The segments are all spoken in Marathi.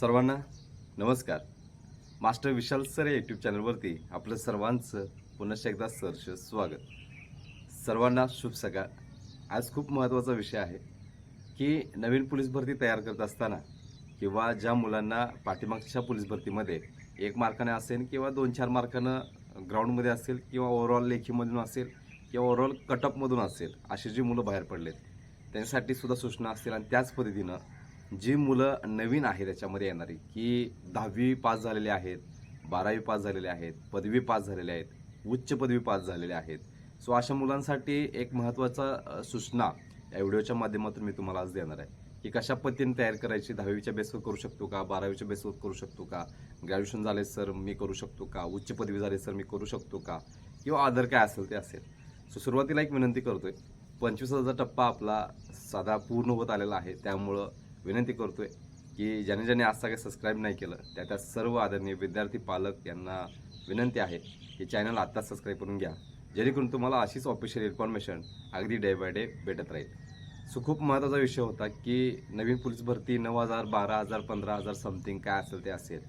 सर्वांना नमस्कार. मास्टर विशाल सर या यूट्यूब चॅनलवरती आपलं सर्वांचं पुन्हा एकदा सहर्ष स्वागत. सर्वांना शुभ सकाळ. आज खूप महत्त्वाचा विषय आहे की नवीन पोलीस भरती तयार करत असताना किंवा ज्या मुलांना पाठीमागच्या पोलीस भरतीमध्ये एक मार्काने असेल किंवा दोन चार मार्कानं ग्राउंडमध्ये असेल किंवा ओव्हरऑल लेखीमधून असेल किंवा ओव्हरऑल कटअपमधून असेल अशी जी मुलं बाहेर पडलेत त्यांच्यासाठी सुद्धा सूचना असतील आणि त्याच पद्धतीनं जी मुलं नवीन आहेत त्याच्यामध्ये येणारी की दहावी पास झालेले आहेत बारावी पास झालेले आहेत पदवी पास झालेले आहेत उच्च पदवी पास झालेले आहेत. सो अशा मुलांसाठी एक महत्त्वाचा सूचना या व्हिडिओच्या माध्यमातून मी तुम्हाला आज देणार आहे की कशा पद्धतीने तयार करायची दहावीच्या बेसवर करू शकतो का बारावीच्या बेसवर करू शकतो का ग्रॅज्युएशन झाले सर मी करू शकतो का उच्च पदवी झाले सर मी करू शकतो का किंवा आदर काय असेल ते असेल. सो सुरुवातीला एक विनंती करतोय पंचवीस हजार टप्पा आपला साधा पूर्ण होत आलेला आहे त्यामुळं विनंती करतोय की ज्याने ज्याने आज काही सबस्क्राईब नाही केलं त्या त्या सर्व आदरणीय विद्यार्थी पालक यांना विनंती आहे की चॅनल आत्ताच सबस्क्राईब करून घ्या. जेणेकरून तुम्हाला अशीच ऑफिशियल इन्फॉर्मेशन अगदी डे बाय डे भेटत राहील. सो खूप महत्त्वाचा विषय होता की नवीन पोलीस भरती नऊ हजार बारा हजार पंधरा हजार समथिंग काय असेल ते असेल.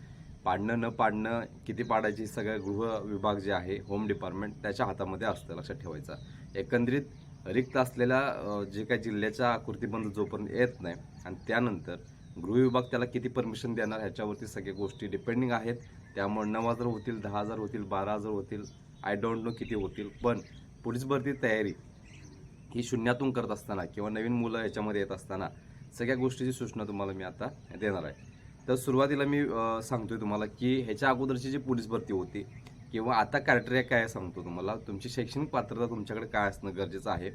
पाडणं न पाडणं किती पाडायची सगळं गृह विभाग जे आहे होम डिपार्टमेंट त्याच्या हातामध्ये असतं लक्षात ठेवायचं. एकंदरीत रिक्त असलेल्या जे काही जिल्ह्याच्या आकृतीबंद जोपर्यंत येत नाही आणि त्यानंतर गृह विभाग त्याला किती परमिशन देणार ह्याच्यावरती सगळ्या गोष्टी डिपेंडिंग आहेत. त्यामुळे नऊ हजार होतील दहा हजार होतील बारा हजार होतील आय डोंट नो किती होतील. पण पोलीस भरती तयारी ही शून्यातून करत असताना किंवा नवीन मुलं याच्यामध्ये येत असताना सगळ्या गोष्टीची सूचना तुम्हाला मी आता देणार आहे. तर सुरुवातीला मी सांगतोय तुम्हाला की ह्याच्या अगोदरची जी पोलीस भरती होती किंवा आता क्रायटेरिया काय सांगतो तुम्हाला. तुमची शैक्षणिक पात्रता तुमच्याकडे काय असणं गरजेचं आहे?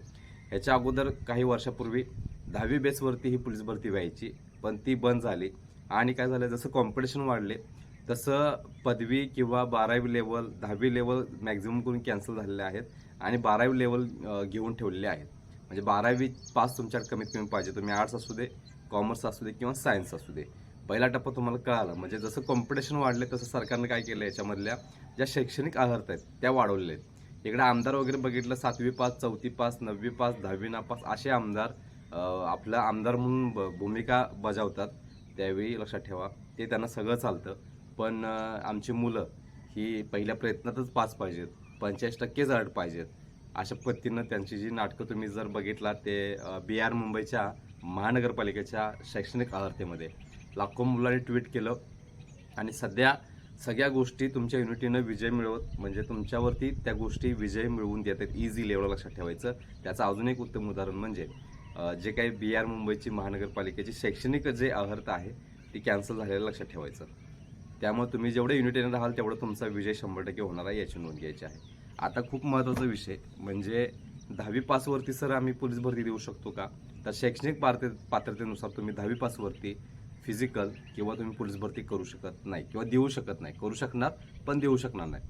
ह्याच्या अगोदर काही वर्षापूर्वी दहावी बेसवरती ही पोलीस भरती व्हायची पण ती बंद झाली. आणि काय झालं जसं कॉम्पिटिशन वाढले तसं पदवी किंवा बारावी लेवल दहावी लेवल मॅक्झिमम करून कॅन्सल झालेले आहेत आणि बारावी लेवल घेऊन ठेवलेले आहेत. म्हणजे बारावी पास तुमच्याकडे कमीत कमी पाहिजे. तुम्ही आर्ट्स असू दे कॉमर्स असू दे किंवा सायन्स असू दे. पहिला टप्पा तुम्हाला कळाला. म्हणजे जसं कॉम्पिटिशन वाढलं तसं सरकारनं काय केलं याच्यामधल्या ज्या शैक्षणिक अर्हता आहेत त्या वाढवलेल्या आहेत. इकडे आमदार वगैरे बघितलं सातवी पास चौथी पास नववी पास दहावी नापास असे आमदार आपलं आमदार म्हणून ब- भूमिका बजावतात. त्यावेळी लक्षात ठेवा ते त्यांना सगळं चालतं. पण आमची मुलं ही पहिल्या प्रयत्नातच पास पाहिजेत. पंचेचाळीस टक्के अर्ड पाहिजेत. अशा पद्धतीनं त्यांची जी नाटकं तुम्ही जर बघितला ते बी आर मुंबईच्या महानगरपालिकेच्या शैक्षणिक आहर्तेमध्ये लाखो मुलांनी ट्विट केलं. आणि सध्या सगळ्या गोष्टी तुमच्या युनिटीनं विजय मिळवत म्हणजे तुमच्यावरती त्या गोष्टी विजय मिळवून देत आहेत इझी लेवल लक्षात ठेवायचं. त्याचं अजून एक उत्तम उदाहरण म्हणजे जे काही बी आर मुंबईची महानगरपालिकेची शैक्षणिक जे अहर्त आहे ती कॅन्सल झालेलं लक्षात ठेवायचं. त्यामुळे तुम्ही जेवढे युनिटीनं राहाल तेवढं तुमचा विजय शंभर टक्के होणार आहे याची नोंद घ्यायची आहे. आता खूप महत्त्वाचा विषय म्हणजे दहावी पासवरती सर आम्ही पोलीस भरती देऊ शकतो का? तर शैक्षणिक पात्र पात्रतेनुसार तुम्ही दहावी पासवरती फिजिकल किंवा तुम्ही पोलीस भरती करू शकत नाही किंवा देऊ शकत नाही. करू शकणार पण देऊ शकणार नाही.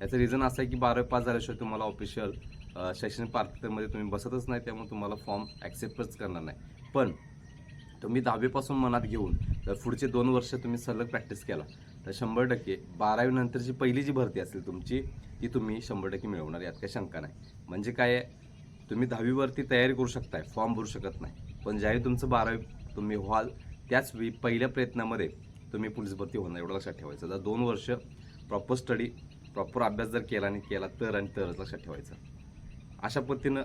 याचं रिझन असं आहे की बारावी पास झाल्याशिवाय तुम्हाला ऑफिशियल शैक्षणिक पात्रतेमध्ये तुम्ही बसतच नाही त्यामुळे तुम्हाला फॉर्म ॲक्सेप्टच करणार नाही. पण तुम्ही दहावीपासून मनात घेऊन जर पुढचे दोन वर्ष तुम्ही सलग प्रॅक्टिस केला तर शंभर टक्के बारावीनंतरची पहिली जी भरती असेल तुमची ती तुम्ही शंभर टक्के मिळवणार यात काही शंका नाही. म्हणजे काय आहे? तुम्ही दहावीवरती तयारी करू शकताय फॉर्म भरू शकत नाही. पण ज्यावेळी तुमचं बारावी तुम्ही व्हाल त्याच वेळी पहिल्या प्रयत्नामध्ये तुम्ही पोलीस भरती होणार एवढं लक्षात ठेवायचं. जर दोन वर्ष प्रॉपर स्टडी प्रॉपर अभ्यास जर केला आणि केला तर आणि तरच लक्षात ठेवायचं. अशा पद्धतीनं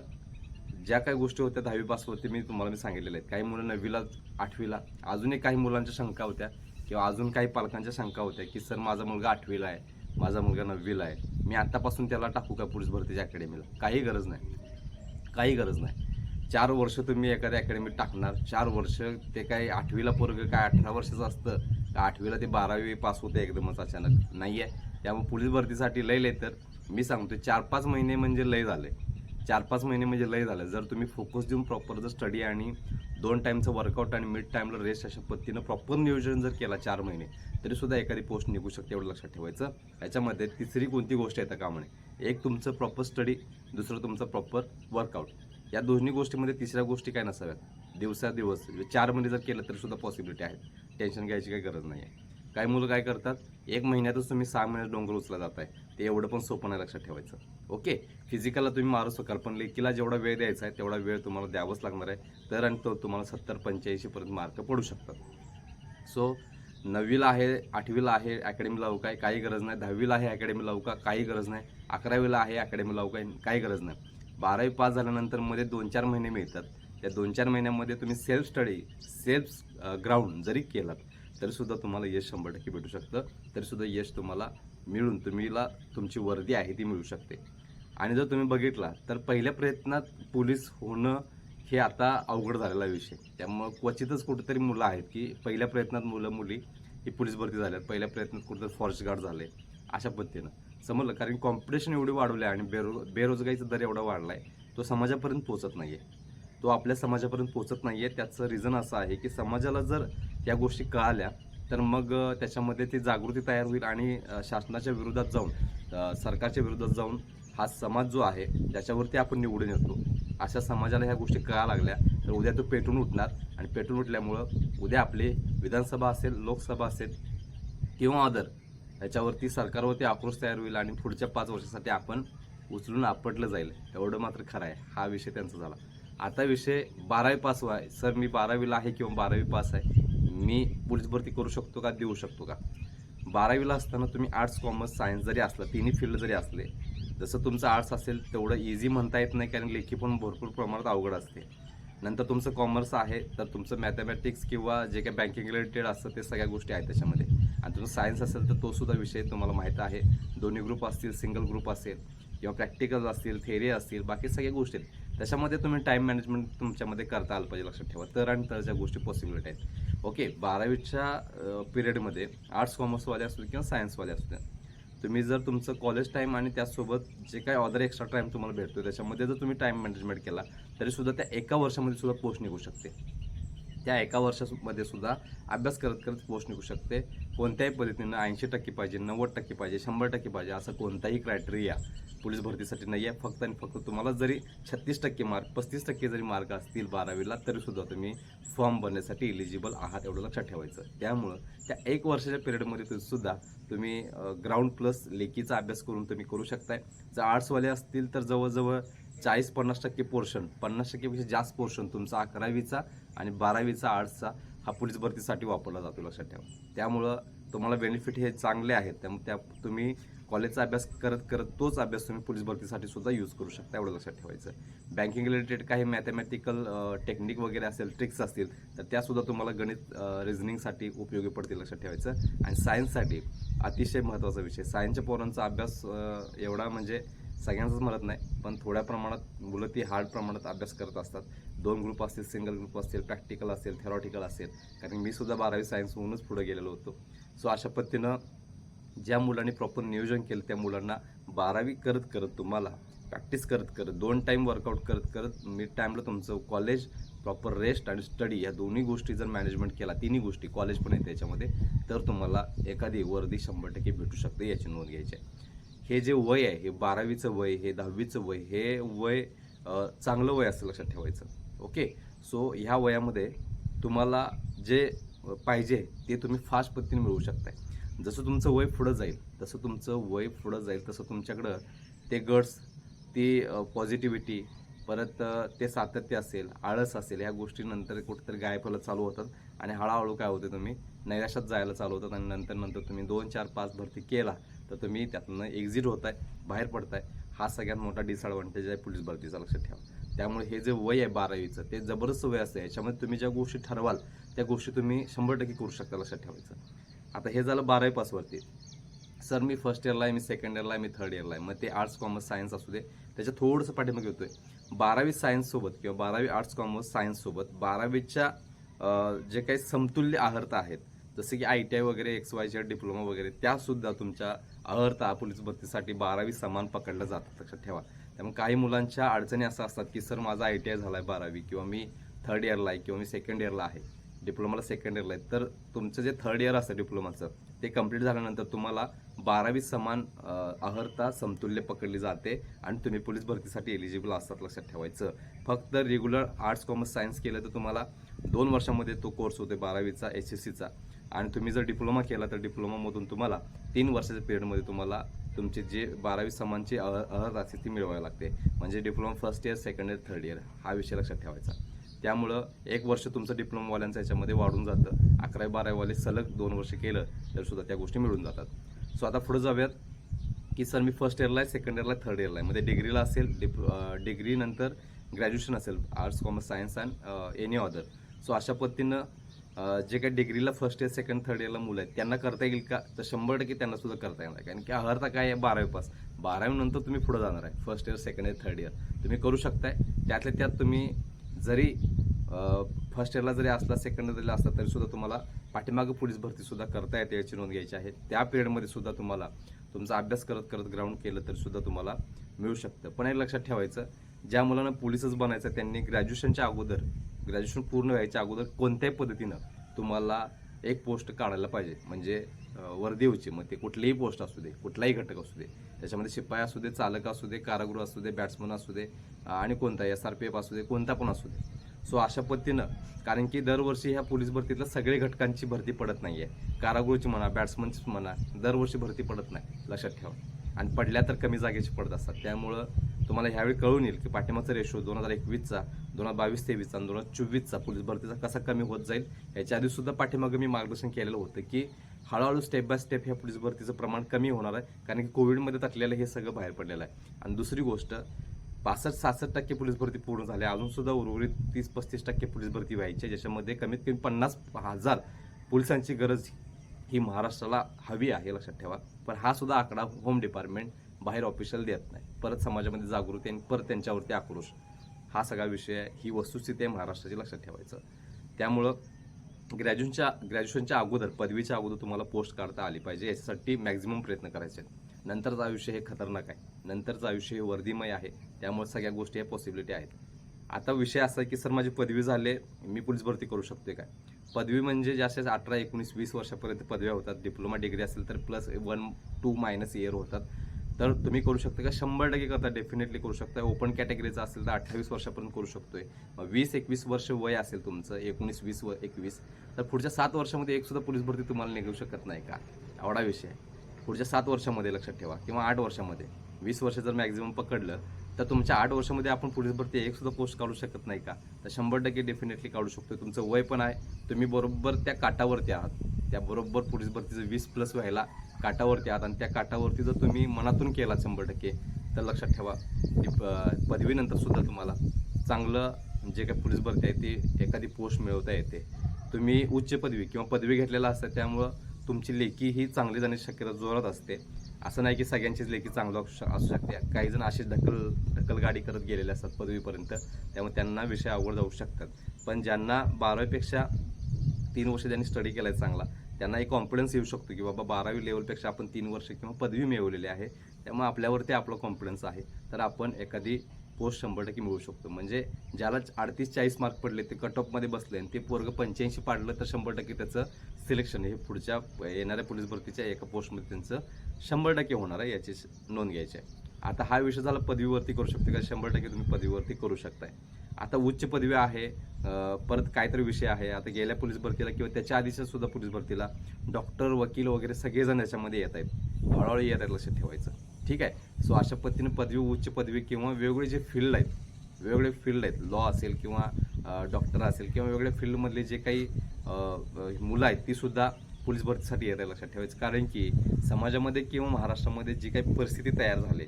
ज्या काही गोष्टी होत्या दहावी पासवरती मी तुम्हाला मी सांगितलेल्या आहेत. काही मुलं नववीला आठवीला अजूनही काही मुलांच्या शंका होत्या किंवा अजून काही पालकांच्या शंका होत्या की सर माझा मुलगा आठवीला आहे माझा मुलगा नववीला आहे. मी आत्तापासून त्याला टाकू का पोलीस भरतीच्या अकॅडमीला काही गरज नाही. काही गरज नाही. चार वर्ष तुम्ही एखाद्या अकॅडमीत टाकणार. चार वर्ष ते काय आठवीला पोरग काय अठरा वर्षाचं असतं. का आठवीला ते बारावी पास होते एकदमच अचानक? नाही आहे त्यामुळे पोलीस भरतीसाठी लय लय तर मी सांगतो चार पाच महिने म्हणजे लय झाले चार पाच महिने म्हणजे लय झालं जर तुम्ही फोकस देऊन प्रॉपर जर स्टडी आणि दोन टाईमचं वर्कआउट आणि मिड टाईमला रेस्ट अशा पद्धतीनं प्रॉपर नियोजन जर केला चार महिने तरीसुद्धा एखादी पोस्ट निघू शकते एवढं लक्षात ठेवायचं. याच्यामध्ये तिसरी कोणती गोष्ट येतं का म्हणे? एक तुमचं प्रॉपर स्टडी दुसरं तुमचं प्रॉपर वर्कआउट या दोन्ही गोष्टीमध्ये तिसऱ्या गोष्टी काय नसाव्यात? दिवसा दिवस म्हणजे चार महिने जर केलं तरी सुद्धा पॉसिबिलिटी आहे. टेन्शन घ्यायची काही गरज नाही आहे काही मुलं काय करतात? एक महिन्यातच तुम्ही सहा महिन्यात डोंगर उचला जात आहे ते एवढं पण सोपं नाही लक्षात ठेवायचं. ओके फिजिकलला तुम्ही मारू शकाल पण लेखीला जेवढा वेळ द्यायचा आहे तेवढा वेळ तुम्हाला द्यावाच लागणार आहे. तर आणि तो तुम्हाला सत्तर पंच्याऐंशीपर्यंत मार्क पडू शकतात. सो नववीला आहे आठवीला आहे अकॅडमी लावू काय? काही गरज नाही. दहावीला आहे अकॅडमी लावू का? काही गरज नाही. अकरावीला आहे अकॅडमी लावू काय? काही गरज नाही. बारावी पास झाल्यानंतरमध्ये दोन चार महिने मिळतात. त्या दोन चार महिन्यामध्ये तुम्ही सेल्फ स्टडी सेल्फ ग्राउंड जरी केलात तरीसुद्धा तुम्हाला यश शंभर टक्के भेटू शकतं. तरीसुद्धा यश तुम्हाला मिळून तुम्हीला तुमची वर्दी आहे ती मिळू शकते. आणि जर तुम्ही बघितला तर पहिल्या प्रयत्नात पोलीस होणं हे आता अवघड झालेला विषय. त्यामुळं क्वचितच कुठेतरी मुलं आहेत की पहिल्या प्रयत्नात मुलं मुली ही पोलीस भरती झाल्यात. पहिल्या प्रयत्नात कुठेतरी फॉरेस्ट गार्ड झाले. अशा पद्धतीनं. समजलं कारण कॉम्पिटिशन एवढी वाढवलं आहे आणि बेरो बेरोजगारीचा दर एवढा वाढला आहे तो समाजापर्यंत पोचत नाही आहे तो आपल्या समाजापर्यंत पोचत नाही आहे त्याचं रिझन असं आहे की समाजाला जर या गोष्टी कळाल्या तर मग त्याच्यामध्ये ती जागृती तयार होईल आणि शासनाच्या विरोधात जाऊन सरकारच्या विरोधात जाऊन हा समाज जो आहे त्याच्यावरती आपण निवडून येतो. अशा समाजाला ह्या गोष्टी कळायला लागल्या तर उद्या तो पेटून उठणार आणि पेटून उठल्यामुळं उद्या आपली विधानसभा असेल लोकसभा असेल किंवा अदर याच्यावरती सरकारवरती आक्रोश तयार होईल आणि पुढच्या पाच वर्षासाठी आपण उचलून आपटलं जाईल. एवढं मात्र खरं आहे. हा विषय त्यांचा झाला. आता विषय बारावी पास आहे सर मी बारावीला आहे किंवा बारावी पास आहे मी पोलीस भरती करू शकतो का देऊ शकतो का? बारावीला असताना तुम्ही आर्ट्स कॉमर्स सायन्स जरी असला तिन्ही फील्ड जरी असले जसं तुमचं आर्ट्स असेल तेवढं इझी म्हणता येत नाही कारण लेखी पण भरपूर प्रमाणात अवघड असते. नंतर तुमचं कॉमर्स आहे तर तुमचं मॅथमॅटिक्स किंवा जे काही बँकिंग रिलेटेड असतं ते सगळ्या गोष्टी आहेत त्याच्यामध्ये. आणि तुमचं सायन्स असेल तर तो सुद्धा विषय तुम्हाला माहीत आहे. दोन्ही ग्रुप असतील सिंगल ग्रुप असेल किंवा प्रॅक्टिकल असतील थेरी असतील बाकी सगळ्या गोष्टी आहेत. त्याच्यामध्ये तुम्ही टाईम मॅनेजमेंट तुमच्यामध्ये करता आलं पाहिजे लक्षात ठेवा. तर आणि तरच्या गोष्टी पॉसिबिलिटी आहेत. ओके बारावीच्या पिरियडमध्ये आर्ट्स कॉमर्सवाले असू किंवा सायन्सवाले असू द्या तुम्ही जर तुमचं कॉलेज टाईम आणि त्याचसोबत जे काही ऑदर एक्स्ट्रा टाईम तुम्हाला भेटतो त्याच्यामध्ये जर तुम्ही टाईम मॅनेजमेंट केला तरीसुद्धा त्या एका वर्षामध्ये सुद्धा पोस्ट निघू शकते. त्या एका वर्षामध्ये सुद्धा अभ्यास करत करत पोस्ट निघू शकते. कोणत्याही पद्धतीनं ऐंशी टक्के पाहिजे नव्वद टक्के पाहिजे शंभर टक्के पाहिजे असं कोणताही क्रायटेरिया पोलीस भरतीसाठी नाही आहे फक्त आणि फक्त तुम्हाला जरी छत्तीस टक्के मार्क पस्तीस टक्के जरी मार्क असतील बारावीला तरीसुद्धा तुम्ही फॉर्म भरण्यासाठी इलिजिबल आहात एवढं लक्षात ठेवायचं. त्यामुळं त्या एक वर्षाच्या पिरियडमध्ये सुद्धा तुम्ही ग्राउंड प्लस लेखीचा अभ्यास करून तुम्ही करू शकताय. जर आर्ट्सवाले असतील तर जवळजवळ चाळीस पन्नास टक्के पोर्शन पन्नास टक्केपेक्षा जास्त पोर्शन तुमचा अकरावीचा आणि बारावीचा आर्ट्सचा हा पोलीस भरतीसाठी वापरला जातो लक्षात ठेवा. त्यामुळं तुम्हाला बेनिफिट हे चांगले आहेत. त्यामुळे त्या तुम्ही कॉलेजचा अभ्यास करत करत तोच अभ्यास तुम्ही पोलीस भरतीसाठी सुद्धा यूज करू शकता एवढं लक्षात ठेवायचं बँकिंग रिलेटेड काही मॅथमॅटिकल टेक्निक वगैरे असेल ट्रिक्स असतील तर त्यासुद्धा तुम्हाला गणित रिझनिंगसाठी उपयोगी पडतील लक्षात ठेवायचं. आणि सायन्ससाठी अतिशय महत्त्वाचा विषय. सायन्सच्या पोरांचा अभ्यास एवढा म्हणजे सगळ्यांचंच म्हणत नाही पण थोड्या प्रमाणात मुलं ती हार्ड प्रमाणात अभ्यास करत असतात. दोन ग्रुप असतील सिंगल ग्रुप असतील प्रॅक्टिकल असेल थेरॉटिकल असेल. कारण मी सुद्धा बारावी सायन्स होऊनच पुढे गेलेलो होतो. सो अशा पद्धतीनं ज्या मुलांनी प्रॉपर नियोजन केलं त्या मुलांना बारावी करत करत तुम्हाला प्रॅक्टिस करत करत दोन टाईम वर्कआउट करत करत मिड टाईमला तुमचं कॉलेज प्रॉपर रेस्ट आणि स्टडी या दोन्ही गोष्टी जर मॅनेजमेंट केला तिन्ही गोष्टी कॉलेज पण येते याच्यामध्ये तर तुम्हाला एखादी वर्दी शंभर टक्के भेटू शकते याची नोंद घ्यायची आहे. हे जे वय आहे हे बारावीचं वय हे दहावीचं वय हे वय चांगलं वय असं लक्षात ठेवायचं. ओके? सो ह्या वयामध्ये तुम्हाला जे पाहिजे ते तुम्ही फास्ट पद्धतीने मिळवू शकताय. जसं तुमचं वय पुढं जाईल तसं तुमचं वय पुढं जाईल तसं तुमच्याकडं ते गट्स ती पॉझिटिव्हिटी परत ते सातत्य असेल आळस असेल ह्या गोष्टीनंतर कुठेतरी गायब चालू होतात आणि हळूहळू काय होते तुम्ही? नैराश्यात जायला चालू होतात आणि नंतर नंतर तुम्ही दोन चार पाच भरती केला तर तुम्ही त्यातनं एक्झिट होत आहे बाहेर पडताय. हा सगळ्यात मोठा डिसअडव्हान्टेज आहे पोलीस भरतीचा लक्षात ठेवा. त्यामुळे हे जे वय आहे बारावीचं ते जबरदस्त वय असतं. याच्यामध्ये तुम्ही ज्या गोष्टी ठरवाल त्या गोष्टी तुम्ही शंभर टक्के करू शकता लक्षात ठेवायचं. आता हे झालं बारावी पासवरती सर मी फर्स्ट इयरला आहे मी सेकंड इयरला आहे मी थर्ड इयरला आहे. मग ते आर्ट्स कॉमर्स सायन्स असू दे. त्याच्या थोडंसं पाठिंबा घेतो आहे बारावी सायन्ससोबत किंवा बारावी आर्ट्स कॉमर्स सायन्ससोबत बारावीच्या जे काही समतुल्य आहारता आहेत जसं की आय टी आय वगैरे एक्स वाय झेड डिप्लोमा वगैरे त्यासुद्धा तुमच्या अहर्ता पोलीस भरतीसाठी बारावी समान पकडल्या जातात लक्षात ठेवा. त्यामुळे काही मुलांच्या अडचणी असं असतात की सर माझा आय टी आय झाला आहे बारावी किंवा मी थर्ड इयरला आहे किंवा मी सेकंड इयरला आहे डिप्लोमाला सेकंड इयरला आहे. तर तुमचं जे थर्ड इयर असतं डिप्लोमाचं ते कंप्लीट झाल्यानंतर तुम्हाला बारावी समान अहर्ता समतुल्य पकडली जाते आणि तुम्ही पोलीस भरतीसाठी एलिजिबल असतात लक्षात ठेवायचं. फक्त रेग्युलर आर्ट्स कॉमर्स सायन्स केलं तर तुम्हाला दोन वर्षामध्ये तो कोर्स होते बारावीचा एस एस सीचा आणि तुम्ही जर डिप्लोमा केला तर डिप्लोमामधून तुम्हाला तीन वर्षाच्या पिरियडमध्ये तुम्हाला तुमचे जे बारावी समानची अह- असते ती मिळवावी लागते. म्हणजे diploma first year second year third year हा विषय लक्षात ठेवायचा. त्यामुळं एक वर्ष तुमचं डिप्लोमावाल्यांचं याच्यामध्ये वाढून जातं. अकरावी बारावीवाले सलग दोन वर्ष केलं तर सुद्धा त्या गोष्टी मिळून जातात. सो आता पुढे जाऊयात की सर मी फर्स्ट इयरला आहे सेकंड इयरला थर्ड इयरला आहे. म्हणजे डिग्रीला असेल डिप डिग्रीनंतर ग्रॅज्युएशन असेल arts commerce science and any other so अशा पद्धतीनं जे काही डिग्रीला फर्स्ट इयर सेकंड थर्ड इयरला मुलं आहेत त्यांना करता येईल का? तर शंभर टक्के त्यांना सुद्धा करता येणार कारण की अर्थ काय आहे? बारावी पास. बारावी नंतर तुम्ही पुढे जाणार आहे. First year second year third year तुम्ही करू शकताय. त्यातल्या त्यात तुम्ही जरी फर्स्ट इयरला जरी असला सेकंड इयरला असला तरी सुद्धा तुम्हाला पाठीमागं पोलीस भरती सुद्धा करता येते याची नोंद घ्यायची आहे. त्या पिरियडमध्ये सुद्धा तुम्हाला तुमचा अभ्यास करत करत ग्राउंड केलं तरी सुद्धा तुम्हाला मिळू शकतं. पण एक लक्षात ठेवायचं ज्या मुलांना पोलीसच बनायचं त्यांनी ग्रॅज्युएशनच्या अगोदर ग्रॅज्युएशन पूर्ण व्हायच्या अगोदर कोणत्याही पद्धतीनं तुम्हाला एक पोस्ट काढायला पाहिजे. म्हणजे अं, वर्दीवची मग ते कुठलीही पोस्ट असू दे कुठलाही घटक असू दे. त्याच्यामध्ये शिपाई असू दे चालक असू दे कारागृह असू दे बॅट्समन असू दे आणि कोणता एस आर पी एफ असू दे कोणता पण असू दे. सो अशा पद्धतीनं कारण की दरवर्षी ह्या पोलीस भरतीतल्या सगळे घटकांची भरती पडत नाही आहे कारागृहची म्हणा बॅट्समनची म्हणा दरवर्षी भरती पडत नाही. लक्षात ठेवा. आणि पडल्या तर कमी जागेची पडत असतात. त्यामुळं तुम्हाला ह्यावेळी कळून येईल की पाठिंबाचा रेशो दोन हजार एकवीसचा दोन हजार बावीस तेवीसचा आणि दोन हजार चोवीसचा पोलीस भरतीचा कसा कमी होत जाईल याच्या आधी सुद्धा मी मार्गदर्शन केलेलं होतं की हळूहळू स्टेप बाय स्टेप ह्या पोलीस भरतीचं प्रमाण कमी होणार आहे कारण की कोविडमध्ये तटलेलं हे सगळं बाहेर पडलेलं आहे. आणि दुसरी गोष्ट पासष्ट सहासष्ट टक्के पोलीस भरती पूर्ण झाली. अजूनसुद्धा उर्वरित तीस पस्तीस टक्के पोलीस भरती व्हायची आहे, ज्याच्यामध्ये कमीत कमी पन्नास हजार पोलिसांची गरज ही महाराष्ट्राला हवी आहे लक्षात ठेवा. पण हा सुद्धा आकडा होम डिपार्टमेंट बाहेर ऑफिशियल देत नाही. परत समाजामध्ये जागृती आणि परत त्यांच्यावरती आक्रोश. हा सगळा विषय आहे. ही वस्तुस्थिती आहे महाराष्ट्राची लक्षात ठेवायचं. त्यामुळं ग्रॅज्युएशनच्या ग्रॅज्युएशनच्या अगोदर पदवीच्या अगोदर तुम्हाला पोस्ट काढता आली पाहिजे. याच्यासाठी मॅक्झिमम प्रयत्न करायचे आहेत. नंतरचं आयुष्य हे खतरनाक आहे. नंतरचं आयुष्य हे वर्दीमय आहे. त्यामुळे सगळ्या गोष्टी ह्या पॉसिबिलिटी आहेत. आता विषय असा आहे की सर माझी पदवी झाले मी पोलीस भरती करू शकते काय? पदवी म्हणजे जास्त अठरा एकोणीस वीस वर्षापर्यंत पदव्या होतात. डिप्लोमा डिग्री असेल तर plus one two minus year होतात. तर तुम्ही करू शकता का? शंभर टक्के करता डेफिनेटली करू शकता. ओपन कॅटेगरीचं असेल तर अठ्ठावीस वर्षापर्यंत करू शकतोय. मग वीस एकवीस वर्ष वय असेल तुमचं एकोणीस वीस व एकवीस तर पुढच्या सात वर्षामध्ये एक सुद्धा पोलीस भरती तुम्हाला निघू शकत नाही का? एवढा विषय. आहे पुढच्या सात वर्षामध्ये लक्षात ठेवा किंवा आठ वर्षामध्ये. वीस वर्ष जर मॅक्झिमम पकडलं तर तुमच्या आठ वर्षामध्ये आपण पोलीस भरती एक सुद्धा पोस्ट काढू शकत नाही का? तर शंभर टक्के डेफिनेटली काढू शकतो तुमचं वय पण आहे. तुम्ही बरोबर त्या काटावरती आहात. त्या बरोबर पोलीस भरतीचं वीस प्लस व्हायला काटावरती आहात आणि त्या काटावरती जर तुम्ही मनातून केला शंभर टक्के तर लक्षात ठेवा. की पदवीनंतरसुद्धा तुम्हाला चांगलं जे काही पोलीस भरती आहे ती एखादी पोस्ट मिळवता येते. तुम्ही उच्च पदवी किंवा पदवी घेतलेला असतं त्यामुळं तुमची लेखी ही चांगली जाण्याची शक्यता जोरात असते. असं नाही की सगळ्यांचीच लेखी चांगलं असू असू शकते. काही जण असेच ढकल ढकलगाडी करत गेलेले असतात पदवीपर्यंत त्यामुळे त्यांना विषय अवघड जाऊ शकतात. पण ज्यांना बारावीपेक्षा तीन वर्ष ज्यांनी स्टडी केला आहे चांगला त्यांना एक कॉन्फिडन्स येऊ शकतो की बाबा बारावी लेवलपेक्षा आपण तीन वर्ष किंवा पदवी मिळवलेली आहे त्यामुळे आपल्यावरती आपला कॉन्फिडन्स आहे. तर आपण एखादी पोस्ट शंभर टक्के मिळवू शकतो. म्हणजे ज्याला अडतीस चाळीस मार्क पडले ते कट ऑफमध्ये बसले आणि ते पोरग पंच्याऐंशी पाडलं तर शंभर टक्के त्याचं सिलेक्शन हे पुढच्या येणाऱ्या पोलीस भरतीच्या एका पोस्टमध्ये त्यांचं शंभर टक्के होणार आहे याची नोंद घ्यायची आहे. आता हा विषय झाला पदवीवरती करू शकते का? शंभर टक्के तुम्ही पदवीवरती करू शकताय. आता उच्च पदवी आहे परत काहीतरी विषय आहे. आता गेल्या पोलीस भरतीला किंवा त्याच्या आधीच्या सुद्धा पोलीस भरतीला डॉक्टर वकील वगैरे सगळेजण याच्यामध्ये येत आहेत. हळूहळू येत आहेत लक्षात ठेवायचं. ठीक आहे? सो अशा पद्धतीने पदवी उच्च पदवी किंवा वेगवेगळे जे फील्ड आहेत वेगवेगळे फील्ड आहेत लॉ असेल किंवा डॉक्टर असेल किंवा वेगवेगळ्या फील्डमधले जे काही मुलं आहेत ती सुद्धा पोलीस भरतीसाठी येत आहे लक्षात ठेवायचं. कारण की समाजामध्ये किंवा महाराष्ट्रामध्ये जी काही परिस्थिती तयार झाली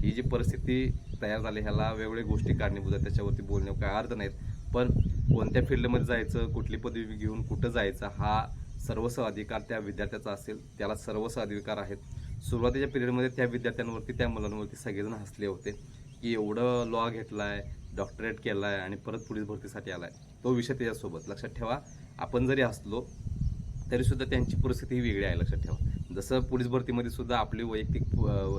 ही जी परिस्थिती तयार झाले ह्याला वेगवेगळ्या गोष्टी कारणीभूत आहेत त्याच्यावरती बोलण्यावर काय अर्थ नाहीत. पण कोणत्या फील्डमध्ये जायचं कुठली पदवी घेऊन कुठं जायचं हा सर्वस्व अधिकार त्या विद्यार्थ्याचा असेल त्याला सर्वस्व अधिकार आहेत. सुरुवातीच्या पिरियडमध्ये त्या विद्यार्थ्यांवरती त्या मुलांवरती सगळेजण हसले होते की एवढं लॉ घेतला आहे डॉक्टरेट केला आहे आणि परत पोलीस भरतीसाठी आला आहे तो विषय त्याच्यासोबत. लक्षात ठेवा आपण जरी हसलो तरीसुद्धा त्यांची परिस्थिती ही वेगळी आहे लक्षात ठेवा. जसं पोलीस भरतीमध्ये सुद्धा आपली वैयक्तिक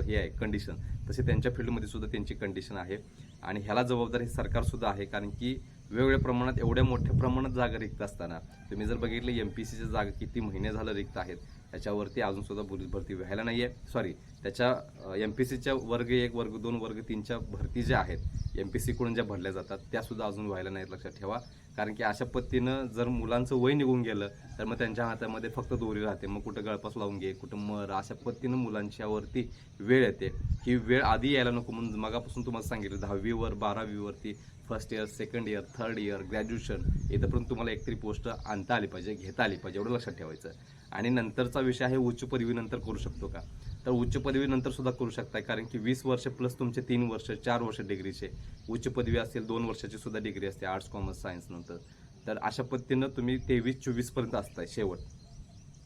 हे आहे कंडिशन तसे त्यांच्या फील्डमध्ये सुद्धा त्यांची कंडिशन आहे. आणि ह्याला जबाबदार हे सरकारसुद्धा आहे कारण की वेगवेगळ्या प्रमाणात एवढ्या मोठ्या प्रमाणात जागा रिक्त असताना तुम्ही जर बघितलं एम पी सीच्या जागा किती महिने झालं रिक्त आहेत त्याच्यावरती अजूनसुद्धा पोलीस भरती व्हायला नाही आहे सॉरी त्याच्या एम पी सीच्या वर्ग एक वर्ग दोन वर्ग तीनच्या भरती ज्या आहेत एम पी सीकडून ज्या भरल्या जातात त्यासुद्धा अजून व्हायला नाहीत लक्षात ठेवा. कारण की अशा पद्धतीनं जर मुलांचं वय निघून गेलं तर मग त्यांच्या हातामध्ये फक्त दोरी राहते. मग कुठं गळपास लावून घे कुठं मर अशा पद्धतीनं मुलांच्यावरती वेळ येते. ही वेळ आधी यायला नको म्हणून मगापासून तुम्हाला सांगितलं दहावीवर बारावीवरती first year second year third year graduation इथंपर्यंत तुम्हाला एकतरी पोस्ट आणता आली पाहिजे घेता आली पाहिजे एवढं लक्षात ठेवायचं. आणि नंतरचा विषय आहे उच्च पदवीनंतर करू शकतो का? तर उच्च पदवीनंतर सुद्धा करू शकताय कारण की वीस वर्ष प्लस तुमचे तीन वर्ष चार वर्ष डिग्रीचे उच्च पदवी असेल दोन वर्षाची सुद्धा डिग्री असते आर्ट्स कॉमर्स सायन्स नंतर. तर अशा पद्धतीनं तुम्ही तेवीस चोवीसपर्यंत असताय शेवट.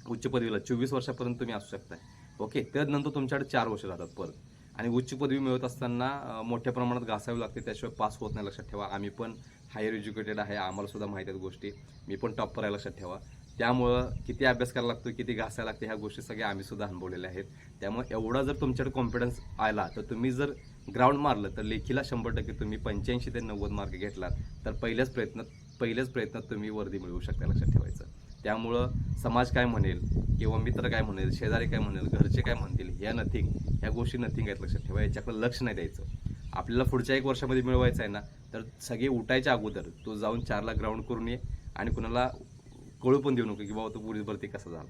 उच्च पदवीला चोवीस वर्षापर्यंत तुम्ही असू शकताय. ओके त्यानंतर तुमच्याकडे चार वर्ष राहतात परत. आणि उच्च पदवी मिळवत असताना मोठ्या प्रमाणात घासावी लागते त्याशिवाय पास होत नाही लक्षात ठेवा. आम्ही पण हायर एज्युकेटेड आहे आम्हाला सुद्धा माहिती आहेत गोष्टी. मी पण टॉप आहे लक्षात ठेवा. त्यामुळं किती अभ्यास करायला लागतो किती घासायला लागते ह्या गोष्टी सगळ्या आम्ही सुद्धा अनुभवलेल्या आहेत. त्यामुळे एवढा जर तुमच्याकडे कॉन्फिडन्स आला तर तुम्ही जर ग्राउंड मारलं तर लेखीला शंभर टक्के तुम्ही पंच्याऐंशी ते नव्वद मार्क घेतलात तर पहिल्याच प्रयत्नात पहिल्याच प्रयत्नात तुम्ही वर्दी मिळवू शकता लक्षात ठेवायचं. त्यामुळं समाज काय म्हणेल किंवा मित्र काय म्हणेल शेजारी काय म्हणेल घरचे काय म्हणतील ह्या नथिंग ह्या गोष्टी नथिंग आहेत लक्षात ठेवा याच्याकडे लक्ष नाही द्यायचं. आपल्याला पुढच्या एक वर्षामध्ये मिळवायचं आहे ना तर सगळे उठायच्या अगोदर तो जाऊन चारला ग्राउंड करून ये आणि कुणाला कळू पण देऊ नको की बाबा तो पोलीस भरती कसा झाला.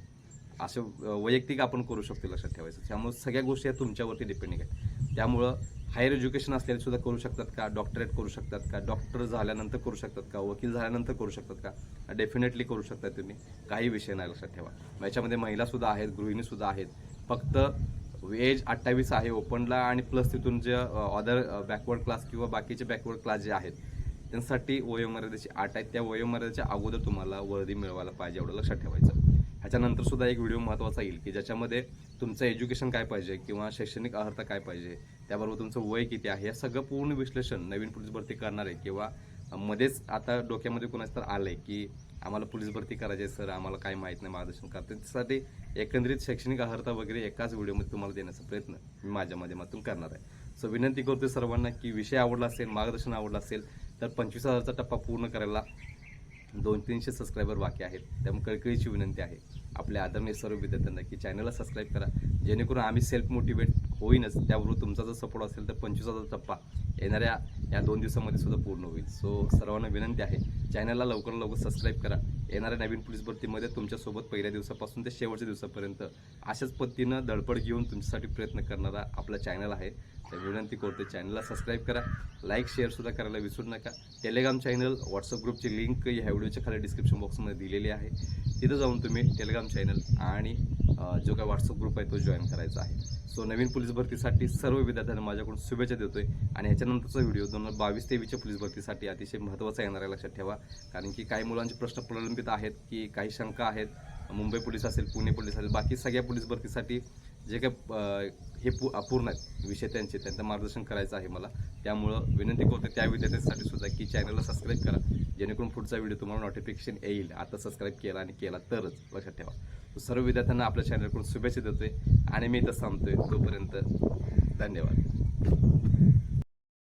असं वैयक्तिक आपण करू शकतो लक्षात ठेवायचं. त्यामुळे सगळ्या गोष्टी या तुमच्यावरती डिपेंडिंग आहेत. त्यामुळं हायर एज्युकेशन असलेले सुद्धा करू शकतात का? डॉक्टरेट करू शकतात का? डॉक्टर झाल्यानंतर करू शकतात का? वकील झाल्यानंतर करू शकतात का? डेफिनेटली करू शकता तुम्ही. काही विषय नाही लक्षात ठेवा. मग याच्यामध्ये महिलासुद्धा आहेत गृहिणीसुद्धा आहेत. फक्त एज अठ्ठावीस आहे ओपनला आणि प्लस तिथून जे अदर बॅकवर्ड क्लास किंवा बाकीचे बॅकवर्ड क्लास जे आहेत त्यांच्यासाठी वयोमर्यादेची आट आहेत. त्या वयोमर्यादेच्या अगोदर तुम्हाला वर्दी मिळवायला पाहिजे एवढं लक्षात ठेवायचं. ह्याच्यानंतर सुद्धा एक व्हिडिओ महत्त्वाचा येईल की ज्याच्यामध्ये तुमचं एज्युकेशन काय पाहिजे किंवा शैक्षणिक अर्हता काय पाहिजे त्याबरोबर तुमचं वय किती आहे हे सगळं पूर्ण विश्लेषण नवीन पोलीस भरती करणार आहे किंवा मध्येच आता डोक्यामध्ये कोणाच तर आलं आहे की आम्हाला पोलीस भरती करायची आहे सर आम्हाला काय माहीत नाही मार्गदर्शन करते त्यासाठी एकंदरीत शैक्षणिक अर्हता वगैरे एकाच व्हिडिओमध्ये तुम्हाला देण्याचा प्रयत्न मी माझ्या माध्यमातून करणार आहे. सो विनंती करतो सर्वांना की विषय आवडला असेल मार्गदर्शन आवडलं असेल तर पंचवीस हजारचा टप्पा पूर्ण करायला दोन तीनशे सबस्क्रायबर बाकी आहेत. त्यामुळे कळकळीची विनंती आहे आपल्या आदरणीय सर्व विद्यार्थ्यांना की चॅनलला सबस्क्राईब करा. जेणेकरून आम्ही सेल्फ मोटिवेट होईनच. त्याबरोबर तुमचा जर सपोर्ट असेल तर पंचवीस हजार टप्पा येणाऱ्या या दोन दिवसामध्ये सुद्धा पूर्ण होईल. सो सर्वांना विनंती आहे चॅनलला लवकर लवकर सबस्क्राईब करा. येणाऱ्या नवीन पोलीस भरतीमध्ये तुमच्यासोबत पहिल्या दिवसापासून ते शेवटच्या दिवसापर्यंत अशाच पद्धतीनं धडपड घेऊन तुमच्यासाठी प्रयत्न करणारा आपला चॅनल आहे. तर विनंती करते चॅनलला सबस्क्राईब करा लाईक शेअरसुद्धा करायला विसरू नका. टेलिग्राम चॅनल व्हॉट्सअप ग्रुपची लिंक ह्या व्हिडिओच्या खाली डिस्क्रिप्शन बॉक्समध्ये दिलेली आहे. तिथं जाऊन तुम्ही टेलिग्राम चॅनल आणि जो काय व्हॉट्सअप ग्रुप आहे तो जॉईन करायचा आहे. सो नवीन पोलीस भरतीसाठी सर्व विद्यार्थ्यांना माझ्याकडून शुभेच्छा देतोय आणि ह्याच्यानंतरचा व्हिडिओ दोन हजार बावीस तेवीसच्या पोलीस भरतीसाठी अतिशय महत्त्वाचा येणार आहे लक्षात ठेवा. कारण की काही मुलांचे प्रश्न प्रलंबित आहेत की काही शंका आहेत. मुंबई पोलीस असेल पुणे पोलीस असेल बाकी सगळ्या पोलीस भरतीसाठी जे काही हे पू अपूर्ण आहेत. विषय त्यांचे त्यांचं मार्गदर्शन करायचं आहे मला. त्यामुळं विनंती करतो त्या विद्यार्थ्यांसाठी सुद्धा की चॅनलला सबस्क्राईब करा. जेणेकरून पुढचा व्हिडिओ तुम्हाला नोटिफिकेशन येईल. आता सबस्क्राईब केला आणि केला तरच लक्षात ठेवा. सर्व विद्यार्थ्यांना आपल्या चॅनलकडून शुभेच्छा देतोय. आणि मी तर सांगतोय तोपर्यंत धन्यवाद.